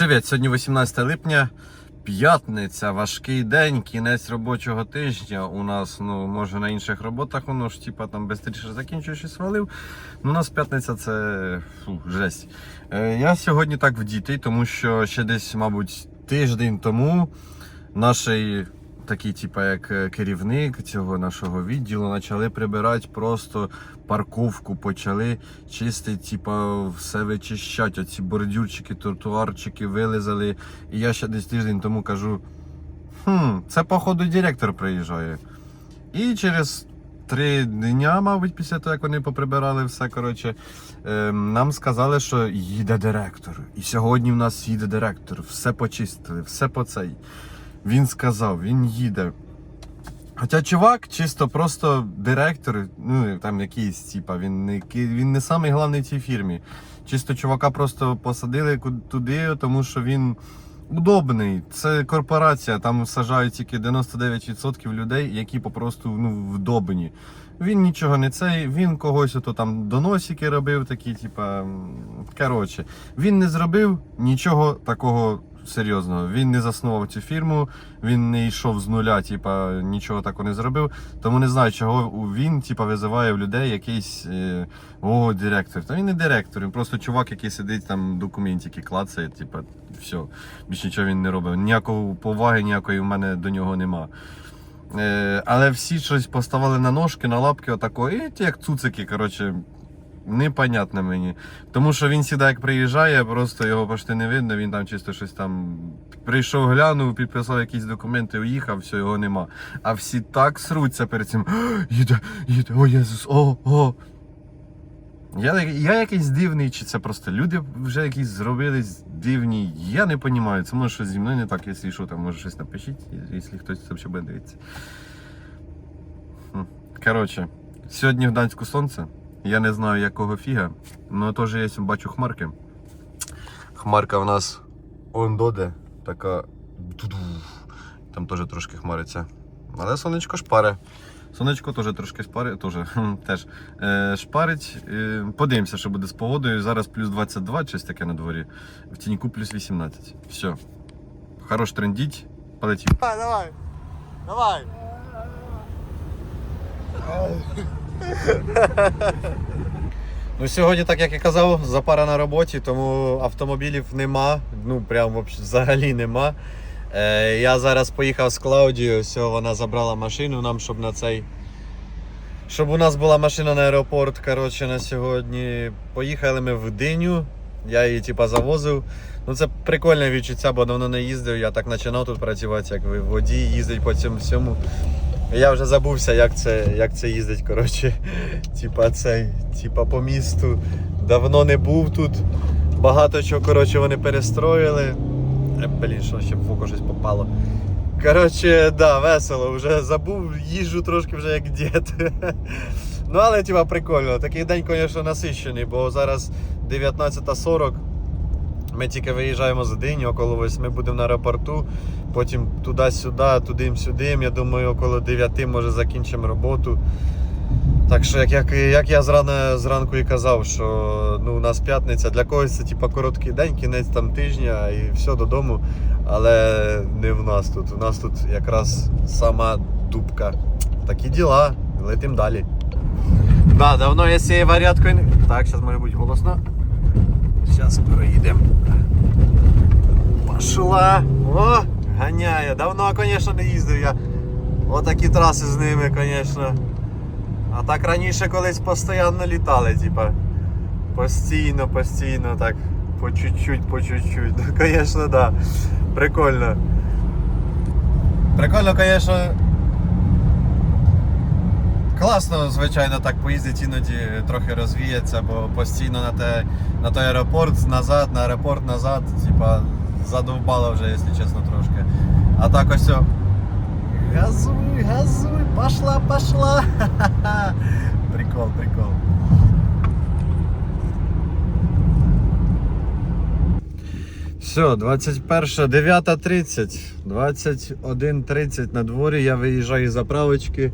Привіт, сьогодні 18 липня, п'ятниця, важкий день, кінець робочого тижня. У нас, ну, може на інших роботах воно ж типа там швидше закінчуєш і свалив. Ну, у нас п'ятниця це фу, жесть. Е, я сьогодні так вдітий, тому що ще десь, мабуть, тиждень тому нашій такий, типа, як е, керівник цього нашого відділу, почали прибирати просто парковку, почали чистити, типа, все вичищати. Оці бордюрчики, тротуарчики вилизали. І я ще десь тиждень тому кажу: хм, це походу директор приїжджає. І через три дня, мабуть, після того, як вони поприбирали все, коротше, ем, нам сказали, що їде директор. І сьогодні в нас їде директор. Все почистили, все по цей. Він сказав, він їде. Хоча чувак, чисто просто директор, ну там якийсь, типа, він не він не самий головний в цій фірмі. Чисто чувака просто посадили туди, тому що він удобний. Це корпорація, там сажають тільки 99% людей, які попросту ну, вдобні. Він нічого не цей, він когось ото там доносики робив, такі, типа. Коротше, він не зробив нічого такого серйозного. Він не заснував цю фірму, він не йшов з нуля, типа, нічого такого не зробив. Тому не знаю, чого він типа, визиває в людей якийсь е, о, директор. Та він не директор, він просто чувак, який сидить там документики клацає, типа, все. Більше нічого він не робив. Ніякої поваги, ніякої в мене до нього нема. Е, але всі щось поставили на ножки, на лапки, отако, і ті як цуцики, коротше, непонятно мені. Тому що він сюди, як приїжджає, просто його почти не видно, він там чисто щось там прийшов, глянув, підписав якісь документи, уїхав, все, його нема. А всі так сруться перед цим. Їде, їде, о Єсус, о, о. Я, я якийсь дивний, чи це просто люди вже якісь зробились дивні. Я не розумію. Це може щось зі мною не так, якщо що, там може щось напишіть, якщо хтось це буде дивитися. Коротше, сьогодні в Данську сонце. Я не знаю якого фіга, але теж є, бачу хмарки. Хмарка в нас ондоде, така. Там теж трошки хмариться. Але сонечко шпаре. Сонечко теж трошки шпарить, теж, теж е, шпарить. Е, подивимося, що буде з погодою. Зараз плюс 22, щось таке на дворі. В тіньку плюс 18. Все. Хорош трендіть. Полетів. Давай, давай. Давай. Ну сьогодні, так як я казав, запара на роботі, тому автомобілів нема. Ну прям взагалі нема. Е, я зараз поїхав з Клаудією, вона забрала машину нам, щоб на цей. Щоб у нас була машина на аеропорт коротше, на сьогодні. Поїхали ми в Диню. Я її типа завозив. Ну це прикольне відчуття, бо давно не їздив. Я так починав тут працювати, як водій, їздить по цьому всьому. Я вже забувся, як це, як це їздить, коротше. Типа цей, типа по місту. Давно не був тут. Багато чого, коротше, вони перестроїли. Е, Блін, що ще в око щось попало. Коротше, да, весело, вже забув, їжджу трошки вже як дід. Ну, але типа прикольно. Такий день, звісно, насищений, бо зараз 19.40. Ми тільки виїжджаємо з Дині, около 8 будемо на аеропорту, потім туди-сюди, туди-сюди. Я думаю, около 9 може закінчимо роботу. Так що, як, як, як я зрана, зранку і казав, що ну, у нас п'ятниця, для когось це типа, короткий день, кінець там тижня і все додому. Але не в нас тут. У нас тут якраз сама дубка. Такі діла, летим далі. Да, давно я цією варіаткою. Так, зараз може бути голосно. Зараз проїдемо. Пошла. О, ганяє. Давно, звісно, не їздив я. Отакі траси з ними, звісно. А так раніше колись постійно літали, типа. Постійно, постійно, так. По чуть-чуть, по чуть-чуть. Ну, звісно, да. Прикольно. Прикольно, звісно. Класно, звичайно, так поїздити іноді трохи розвіється, бо постійно на те, на той аеропорт назад, на аеропорт назад, типа задовбало вже, якщо чесно, трошки. А так ось. о, Газуй, газуй, пошла, пошла. Прикол, прикол. Все, 21, 9.30, 21.30 на дворі. Я виїжджаю з заправочки.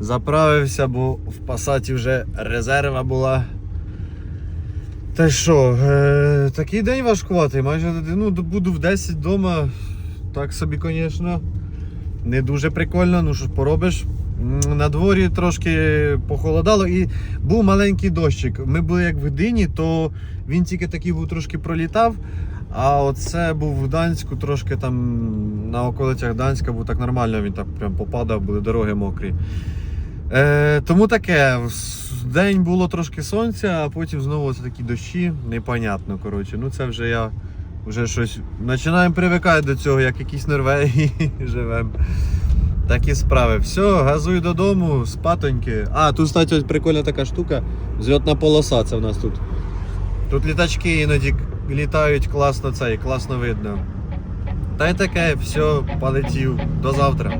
Заправився, бо в пасаті вже резерва була. Та що, е, такий день важкуватий, майже ну, буду в 10 вдома. Так собі, звісно, не дуже прикольно, ну що поробиш. На дворі трошки похолодало і був маленький дощик. Ми були як в Дині, то він тільки такий був трошки пролітав. А оце був в Данську, трошки там на околицях Данська був так нормально, він так прям попадав, були дороги мокрі. Е, тому таке, день було трошки сонця, а потім знову це такі дощі, непонятно. Коротше. Ну це вже я вже щось починаємо привикати до цього, як якісь Норвегії живемо. Такі справи. Все, газуй додому, спатоньки. А, тут, кстати, прикольна така штука. Зльотна полоса, це в нас тут. Тут літачки іноді літають класно це і класно видно. Та й таке, все, полетів. До завтра.